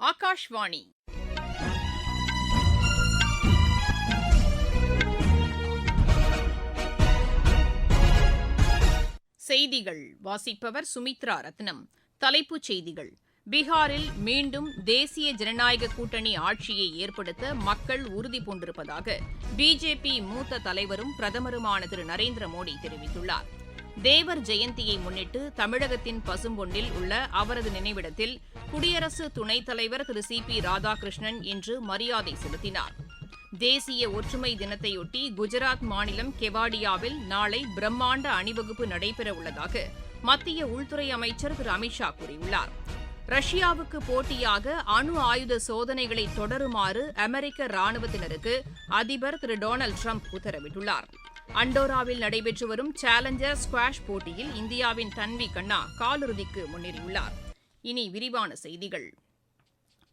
ஆகாஷ்வாணி. செய்திகள். வாசிப்பவர் சுமித்ரா ரத்னம். தலைப்புச் செய்திகள். பீகாரில் மீண்டும் தேசிய ஜனநாயக கூட்டணி ஆட்சியை ஏற்படுத்த மக்கள் உறுதி பூண்டிருப்பதாக பிஜேபி மூத்த தலைவரும் பிரதமருமான திரு நரேந்திர மோடி தெரிவித்துள்ளார். தேவர் ஜெயந்தியை முன்னிட்டு தமிழகத்தின் பசும்பொன்னில் உள்ள அவரது நினைவிடத்தில் குடியரசு துணைத் தலைவர் திரு சி பி ராதாகிருஷ்ணன் இன்று மரியாதை செலுத்தினார். தேசிய ஒற்றுமை தினத்தையொட்டி குஜராத் மாநிலம் கெவாடியாவில் நாளை பிரம்மாண்ட அணிவகுப்பு நடைபெற உள்ளதாக மத்திய உள்துறை அமைச்சர் திரு அமித்ஷா கூறியுள்ளார். ரஷ்யாவுக்கு போட்டியாக அணு ஆயுத சோதனைகளை தொடருமாறு அமெரிக்க ராணுவத்தினருக்கு அதிபர் திரு டொனால்டு ட்ரம்ப் உத்தரவிட்டுள்ளார். அண்டோராவில் நடைபெற்று வரும் சேலஞ்சர் ஸ்குவாஷ் போட்டியில் இந்தியாவின் தன்வி கண்ணா காலிறுதிக்கு முன்னேறியுள்ளார். இனி விரிவான செய்திகள்.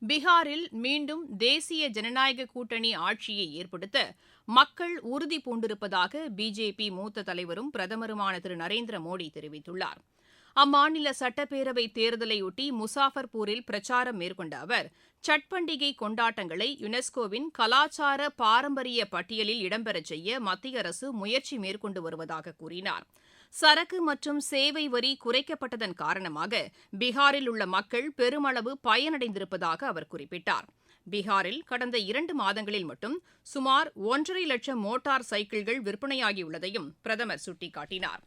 பீகாரில் மீண்டும் தேசிய ஜனநாயக கூட்டணி ஆட்சியை ஏற்படுத்த மக்கள் உறுதி பூண்டிருப்பதாக பிஜேபி மூத்த தலைவரும் பிரதமருமான திரு நரேந்திர மோடி தெரிவித்துள்ளார். அம்மாநில சட்டப்பேரவை தேர்தலையொட்டி முசாஃபர்பூரில் பிரச்சாரம் மேற்கொண்ட அவர் சட் பண்டிகை கொண்டாட்டங்களை யுனெஸ்கோவின் கலாச்சார பாரம்பரிய பட்டியலில் இடம்பெறச் செய்ய மத்திய அரசு முயற்சி மேற்கொண்டு வருவதாக கூறினார். சரக்கு மற்றும் சேவை வரி குறைக்கப்பட்டதன் காரணமாக பீகாரில் உள்ள மக்கள் பெருமளவு பயனடைந்திருப்பதாக அவர் குறிப்பிட்டார். பீகாரில் கடந்த இரண்டு மாதங்களில் மட்டும் சுமார் ஒன்றரை லட்சம் மோட்டார் சைக்கிள்கள் விற்பனையாகியுள்ளதையும் பிரதமர் சுட்டிக்காட்டினார்.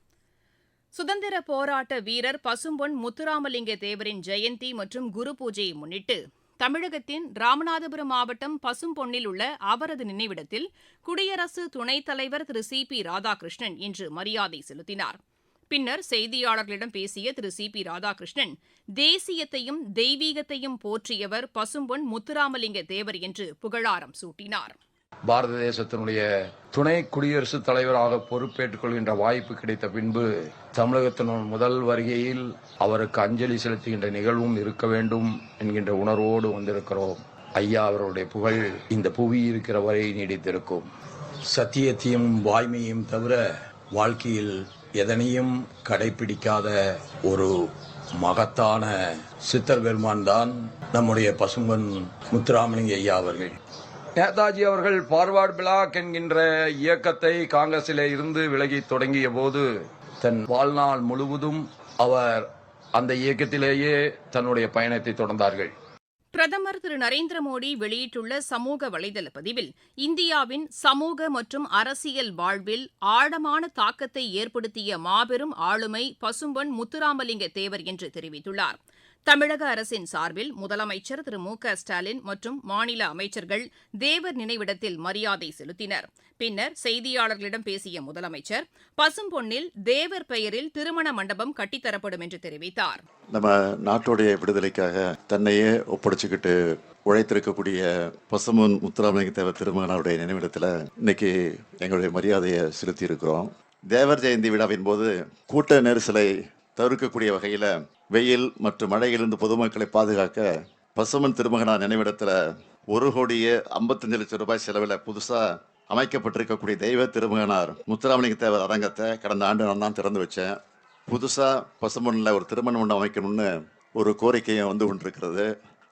சுதந்திர போராட்ட வீரர் பசும்பொன் முத்துராமலிங்க தேவரின் ஜெயந்தி மற்றும் குரு பூஜையை முன்னிட்டு தமிழகத்தின் ராமநாதபுரம் மாவட்டம் பசும்பொன்னில் உள்ள அவரது நினைவிடத்தில் குடியரசு துணைத் தலைவர் திரு சி பி ராதாகிருஷ்ணன் இன்று மரியாதை செலுத்தினார். பின்னர் செய்தியாளர்களிடம் பேசிய திரு சி பி ராதாகிருஷ்ணன் தேசியத்தையும் தெய்வீகத்தையும் போற்றியவர் பசும்பொன் முத்துராமலிங்க தேவர் என்று புகழாரம் சூட்டினார். பாரத தேசத்தினுடைய துணை குடியரசுத் தலைவராக பொறுப்பேற்றுக் கொள்கின்ற வாய்ப்பு கிடைத்த பின்பு தமிழகத்தின் முதல் வருகையில் அவருக்கு அஞ்சலி செலுத்துகின்ற நிகழ்வும் இருக்க வேண்டும் என்கின்ற உணர்வோடு வந்திருக்கிறோம். ஐயா அவருடைய புகழ் இந்த புவி இருக்கிற வரை நீடித்திருக்கும். சத்தியத்தையும் வாய்மையும் தவிர வாழ்க்கையில் எதனையும் கடைபிடிக்காத ஒரு மகத்தான சித்தர் பெருமான் தான் நம்முடைய பசும்பன் முத்துராமலிங்க ஐயா அவர்கள். நேதாஜி அவர்கள் பார்வார்ட் பிளாக் என்கின்ற இயக்கத்தை காங்கிரசிலே இருந்து விலகி தொடங்கிய போது தன் வாழ்நாள் முழுவதும் அவர் அந்த இயக்கத்திலேயே தன்னுடைய பயணத்தை தொடர்ந்தார்கள். பிரதமர் திரு நரேந்திர மோடி வெளியிட்டுள்ள சமூக வலைதள பதிவில் இந்தியாவின் சமூக மற்றும் அரசியல் வாழ்வில் ஆழமான தாக்கத்தை ஏற்படுத்திய மாபெரும் ஆளுமை பசும்பொன் முத்துராமலிங்க தேவர் என்று தெரிவித்துள்ளார். தமிழக அரசின் சார்பில் முதலமைச்சர் திரு மு க ஸ்டாலின் மற்றும் மாநில அமைச்சர்கள் தேவர் நினைவிடத்தில் மரியாதை செலுத்தினர். பின்னர் செய்தியாளர்களிடம் பேசிய முதலமைச்சர் பசும்பொன்னில் தேவர் பெயரில் திருமண மண்டபம் கட்டித்தரப்படும் என்று தெரிவித்தார். நம்ம நாட்டுடைய விடுதலைக்காக தன்னையே ஒப்படைச்சுக்கிட்டு உழைத்திருக்கக்கூடிய பசுமன் முத்துராமலிங்க தேவர் திருமகனாருடைய நினைவிடத்தில் இன்னைக்கு எங்களுடைய மரியாதையை செலுத்தி இருக்கிறோம் தேவர் ஜெயந்தி விழாவின் போது கூட்ட நெரிசலை தவிர்க்கக்கூடிய வகையில் வெயில் மற்றும் மழையிலிருந்து பொதுமக்களை பாதுகாக்க பசுமன் திருமகனார் நினைவிடத்தில் ஒரு கோடியே ஐம்பத்தஞ்சு லட்சம் ரூபாய் செலவில் புதுசாக அமைக்கப்பட்டிருக்கக்கூடிய தெய்வ திருமகனார் முத்துராமலிங்க தேவர் அரங்கத்தை கடந்த ஆண்டு நான் தான் திறந்து வச்சேன். புதுசாக பசுமண்ணில் ஒரு திருமண மண்டபம் அமைக்கணும்னு ஒரு கோரிக்கையும் வந்து கொண்டிருக்கிறது.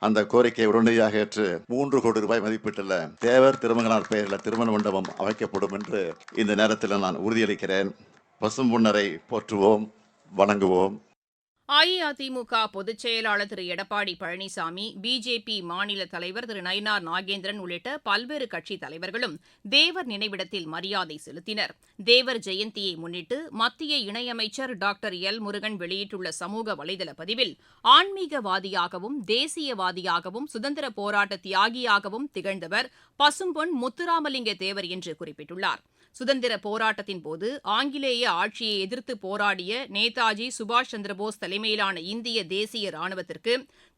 அந்த கோரிக்கையை உடனடியாக ஏற்று மூன்று கோடி ரூபாய் மதிப்பீட்டில் தேவர் திருமகனார் பெயரில் திருமண மண்டபம் அமைக்கப்படும் என்று இந்த நேரத்தில் நான் உறுதியளிக்கிறேன். பசும்பொன்னரை போற்றுவோம். வணங்குவோம். அஇஅதிமுக பொதுச் செயலாளர் திரு. எடப்பாடி பழனிசாமி பிஜேபி மாநில தலைவர் திரு. நயினார் நாகேந்திரன் உள்ளிட்ட பல்வேறு கட்சித் தலைவர்களும் தேவர் நினைவிடத்தில் மரியாதை செலுத்தினர். தேவர் ஜெயந்தியை முன்னிட்டு மத்திய இணையமைச்சர் டாக்டர் எல். முருகன் வெளியிட்டுள்ள சமூக வலைதள பதிவில் ஆன்மீகவாதியாகவும் தேசியவாதியாகவும் சுதந்திர போராட்ட தியாகியாகவும் திகழ்ந்தவர் பசும்பொன் முத்துராமலிங்க தேவர் என்று குறிப்பிட்டுள்ளார். சுதந்திர போராட்டத்தின் போது ஆங்கிலேய ஆட்சியை எதிர்த்து போராடிய நேதாஜி சுபாஷ் சந்திரபோஸ் தலைமையிலான இந்திய தேசிய ராணுவத்திற்கு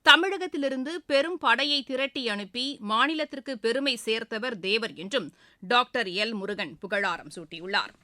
தமிழகத்திலிருந்து பெரும் படையை திரட்டி அனுப்பி மாநிலத்திற்கு பெருமை சேர்த்தவர் தேவர் என்றும் டாக்டர் எல் முருகன் புகழாரம் சூட்டியுள்ளார்.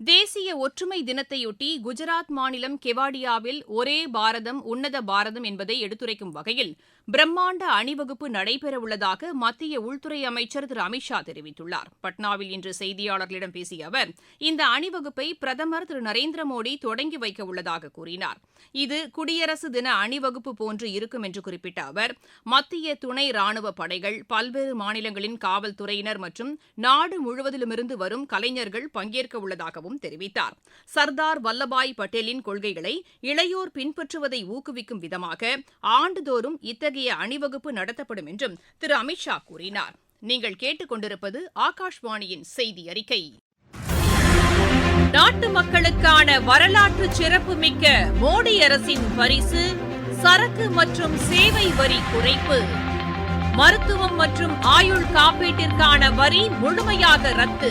தேசிய ஒற்றுமை தினத்தையொட்டி குஜராத் மாநிலம் கெவாடியாவில் ஒரே பாரதம் உன்னத பாரதம் என்பதை எடுத்துரைக்கும் வகையில் பிரம்மாண்ட அணிவகுப்பு நடைபெறவுள்ளதாக மத்திய உள்துறை அமைச்சர் திரு அமித்ஷா தெரிவித்துள்ளார். பட்னாவில் இன்று செய்தியாளர்களிடம் பேசிய அவர் இந்த அணிவகுப்பை பிரதமர் திரு நரேந்திர மோடி தொடங்கி வைக்க உள்ளதாக கூறினார். இது குடியரசு தின அணிவகுப்பு போன்று இருக்கும் என்று குறிப்பிட்ட அவர் மத்திய துணை ராணுவ படைகள் பல்வேறு மாநிலங்களின் காவல்துறையினர் மற்றும் நாடு முழுவதிலுமிருந்து வரும் கலைஞர்கள் பங்கேற்க உள்ளதாகவும் தெரிவித்தார். சர்தார் வல்லபாய் பட்டேலின் கொள்கைகளை இளையோர் பின்பற்றுவதை ஊக்குவிக்கும் விதமாக ஆண்டுதோறும் இத்தகைய அணிவகுப்பு நடத்தப்படும் என்றும் திரு அமித்ஷா கூறினார். நீங்கள் கேட்டுக்கொண்டிருப்பது ஆகாஷ்வாணியின் செய்தி அறிக்கை நாட்டு மக்களுக்கான வரலாற்று சிறப்புமிக்க மோடி அரசின் பரிசு சரக்கு மற்றும் சேவை வரி குறைப்பு. மருத்துவம் மற்றும் ஆயுள் காப்பீட்டிற்கான வரி முழுமையாக ரத்து.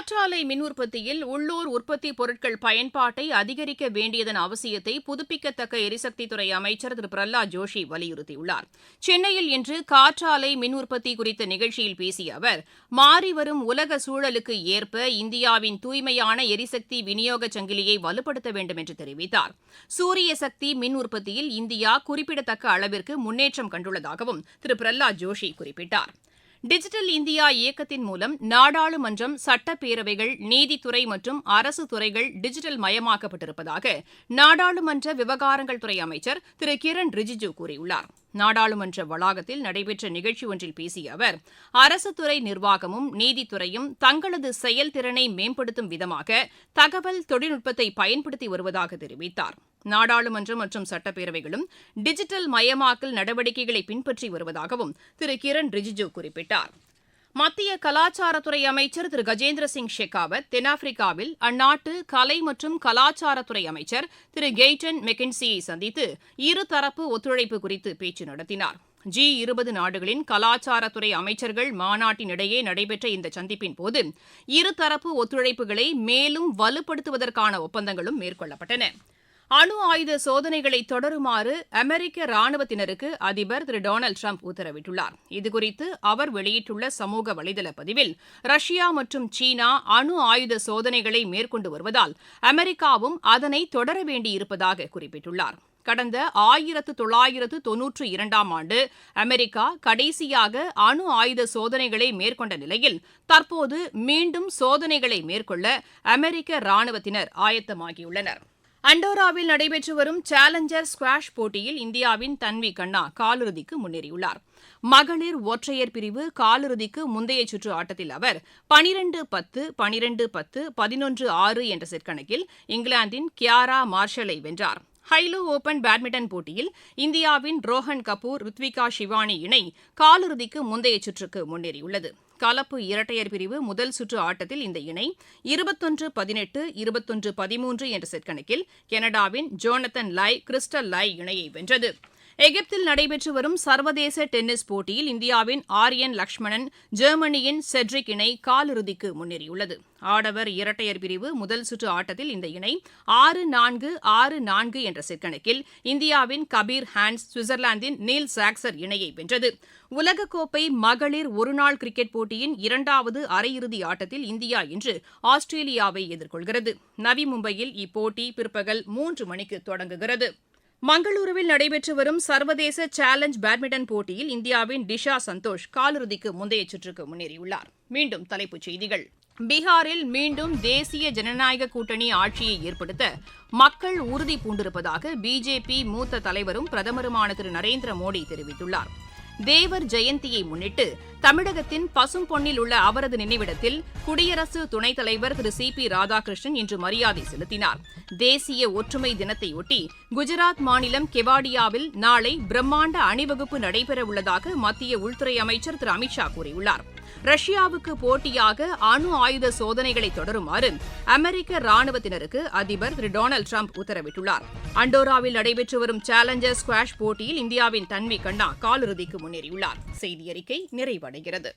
காற்றாலை மின் உற்பத்தியில் உள்ளூர் உற்பத்தி பொருட்கள் பயன்பாட்டை அதிகரிக்க வேண்டியதன் அவசியத்தை புதுப்பிக்கத்தக்க எரிசக்தித்துறை அமைச்சர் திரு. பிரல்லா ஜோஷி வலியுறுத்தியுள்ளார். சென்னையில் இன்று காற்றாலை மின் உற்பத்தி குறித்த நிகழ்ச்சியில் பேசிய அவர் மாறிவரும் உலக சூழலுக்கு ஏற்ப இந்தியாவின் தூய்மையான எரிசக்தி விநியோக சங்கிலியை வலுப்படுத்த வேண்டும் என்று தெரிவித்தார். சூரிய சக்தி மின் உற்பத்தியில் இந்தியா குறிப்பிடத்தக்க அளவிற்கு முன்னேற்றம் கண்டுள்ளதாகவும் திரு. பிரஹ்லாத் ஜோஷி குறிப்பிட்டார். டிஜிட்டல் இந்தியா இயக்கத்தின் மூலம் நாடாளுமன்றம் சட்டப்பேரவைகள் நீதித்துறை மற்றும் அரசு துறைகள் டிஜிட்டல் மயமாக்கப்பட்டிருப்பதாக நாடாளுமன்ற விவகாரங்கள் துறை அமைச்சர் திரு. கிரண் ரிஜிஜு கூறியுள்ளார். நாடாளுமன்ற வளாகத்தில் நடைபெற்ற நிகழ்ச்சி ஒன்றில் பேசிய அவர் அரசு துறை நிர்வாகமும் நீதித்துறையும் தங்களது செயல்திறனை மேம்படுத்தும் விதமாக தகவல் தொழில்நுட்பத்தை பயன்படுத்தி வருவதாக தெரிவித்தார். நாடாளுமன்றம் மற்றும் சட்டப்பேரவைகளும் டிஜிட்டல் மயமாக்கல் நடவடிக்கைகளை பின்பற்றி வருவதாகவும் திரு. கிரண் ரிஜிஜு குறிப்பிட்டார். மத்திய கலாச்சாரத்துறை அமைச்சர் திரு. கஜேந்திர சிங் ஷெகாவத் தென்னாப்பிரிக்காவில் அந்நாட்டு கலை மற்றும் கலாச்சாரத்துறை அமைச்சர் திரு. கெய்டன் மெக்கின்சியை சந்தித்து இருதரப்பு ஒத்துழைப்பு குறித்து பேச்சு நடத்தினார். ஜி இருபது நாடுகளின் கலாச்சாரத்துறை அமைச்சர்கள் மாநாட்டினிடையே நடைபெற்ற இந்த சந்திப்பின் போது இருதரப்பு ஒத்துழைப்புகளை மேலும் வலுப்படுத்துவதற்கான ஒப்பந்தங்களும் மேற்கொள்ளப்பட்டன. அணு ஆயுத சோதனைகளை தொடருமாறு அமெரிக்க ராணுவத்தினருக்கு அதிபர் திரு டொனால்டு ட்ரம்ப் உத்தரவிட்டுள்ளார். இதுகுறித்து அவர் வெளியிட்டுள்ள சமூக வலைதள பதிவில் ரஷ்யா மற்றும் சீனா அணு ஆயுத சோதனைகளை மேற்கொண்டு வருவதால் அமெரிக்காவும் அதனை தொடர வேண்டியிருப்பதாக குறிப்பிட்டுள்ளார். கடந்த ஆயிரத்து தொள்ளாயிரத்து தொன்னூற்று இரண்டாம் ஆண்டு அமெரிக்கா கடைசியாக அணு ஆயுத சோதனைகளை மேற்கொண்ட நிலையில் தற்போது மீண்டும் சோதனைகளை மேற்கொள்ள அமெரிக்க ராணுவத்தினர் ஆயத்தமாகியுள்ளனர். அண்டோராவில் நடைபெற்று வரும் சேலஞ்சர் ஸ்குவாஷ் போட்டியில் இந்தியாவின் தன்வி கண்ணா காலிறுதிக்கு முன்னேறியுள்ளார். மகளிர் ஒற்றையர் பிரிவு காலிறுதிக்கு முந்தைய சுற்று ஆட்டத்தில் அவர் பனிரெண்டு பத்து பனிரெண்டு பத்து பதினொன்று ஆறு என்ற செட் கணக்கில் இங்கிலாந்தின் கியாரா மார்ஷலை வென்றார். ஹைலோ ஓபன் பேட்மிண்டன் போட்டியில் இந்தியாவின் ரோஹன் கபூர் ருத்விகா ஷிவானி இணை காலிறுதிக்கு முந்தைய சுற்றுக்கு முன்னேறியுள்ளது. கலப்பு இரட்டையர் பிரிவு முதல் சுற்று ஆட்டத்தில் இந்த இணை இருபத்தொன்று பதினெட்டு இருபத்தொன்று பதிமூன்று என்ற செட் கணக்கில் கனடாவின் ஜோனத்தன் லாய் கிறிஸ்டல் லாய் இணையை வென்றது. எகிப்தில் நடைபெற்று வரும் சர்வதேச டென்னிஸ் போட்டியில் இந்தியாவின் ஆரியன் லக்ஷ்மணன் ஜெர்மனியின் செட்ரிக் இணை காலிறுதிக்கு முன்னேறியுள்ளது. ஆடவர் இரட்டையர் பிரிவு முதல் சுற்று ஆட்டத்தில் இந்த இணை ஆறு நான்கு ஆறு நான்கு என்ற செட்கணக்கில் இந்தியாவின் கபீர் ஹான்ஸ் சுவிட்சர்லாந்தின் நீல் சாக்சர் இணையை வென்றது. உலகக்கோப்பை மகளிர் ஒருநாள் கிரிக்கெட் போட்டியின் இரண்டாவது அரையிறுதி ஆட்டத்தில் இந்தியா இன்று ஆஸ்திரேலியாவை எதிர்கொள்கிறது. நவி மும்பையில் இப்போட்டி பிற்பகல் மூன்று மணிக்கு தொடங்குகிறது. மங்களூருவில் நடைபெற்று வரும் சர்வதேச சேலஞ்ச் பேட்மிண்டன் போட்டியில் இந்தியாவின் டிஷா சந்தோஷ் காலிறுதிக்கு முந்தைய சுற்றுக்கு முன்னேறியுள்ளார். மீண்டும் தலைப்புச் செய்திகள். பீகாரில் மீண்டும் தேசிய ஜனநாயக கூட்டணி ஆட்சியை ஏற்படுத்த மக்கள் உறுதி பூண்டிருப்பதாக பிஜேபி மூத்த தலைவரும் பிரதமருமான திரு நரேந்திர மோடி தெரிவித்துள்ளார். தேவர் ஜெயந்தியை முன்னிட்டு தமிழகத்தின் பசும்பொன்னில் உள்ள அவரது நினைவிடத்தில் குடியரசு துணைத் தலைவர் திரு சி பி ராதாகிருஷ்ணன் இன்று மரியாதை செலுத்தினார். தேசிய ஒற்றுமை தினத்தையொட்டி குஜராத் மாநிலம் கெவாடியாவில் நாளை பிரம்மாண்ட அணிவகுப்பு நடைபெறவுள்ளதாக மத்திய உள்துறை அமைச்சர் திரு அமித்ஷா கூறியுள்ளார். ரஷ்யாவுக்கு போட்டியாக அணு ஆயுத சோதனைகளை தொடருமாறு அமெரிக்க ராணுவத்தினருக்கு அதிபர் திரு டொனால்டு ட்ரம்ப் உத்தரவிட்டுள்ளார். அண்டோராவில் நடைபெற்று வரும் சேலஞ்சர் ஸ்குவாஷ் போட்டியில் இந்தியாவின் தன்வி கண்ணா காலிறுதிக்கு முன்னேறியுள்ளார். செய்தி அறிக்கை நிறைவடைகிறது.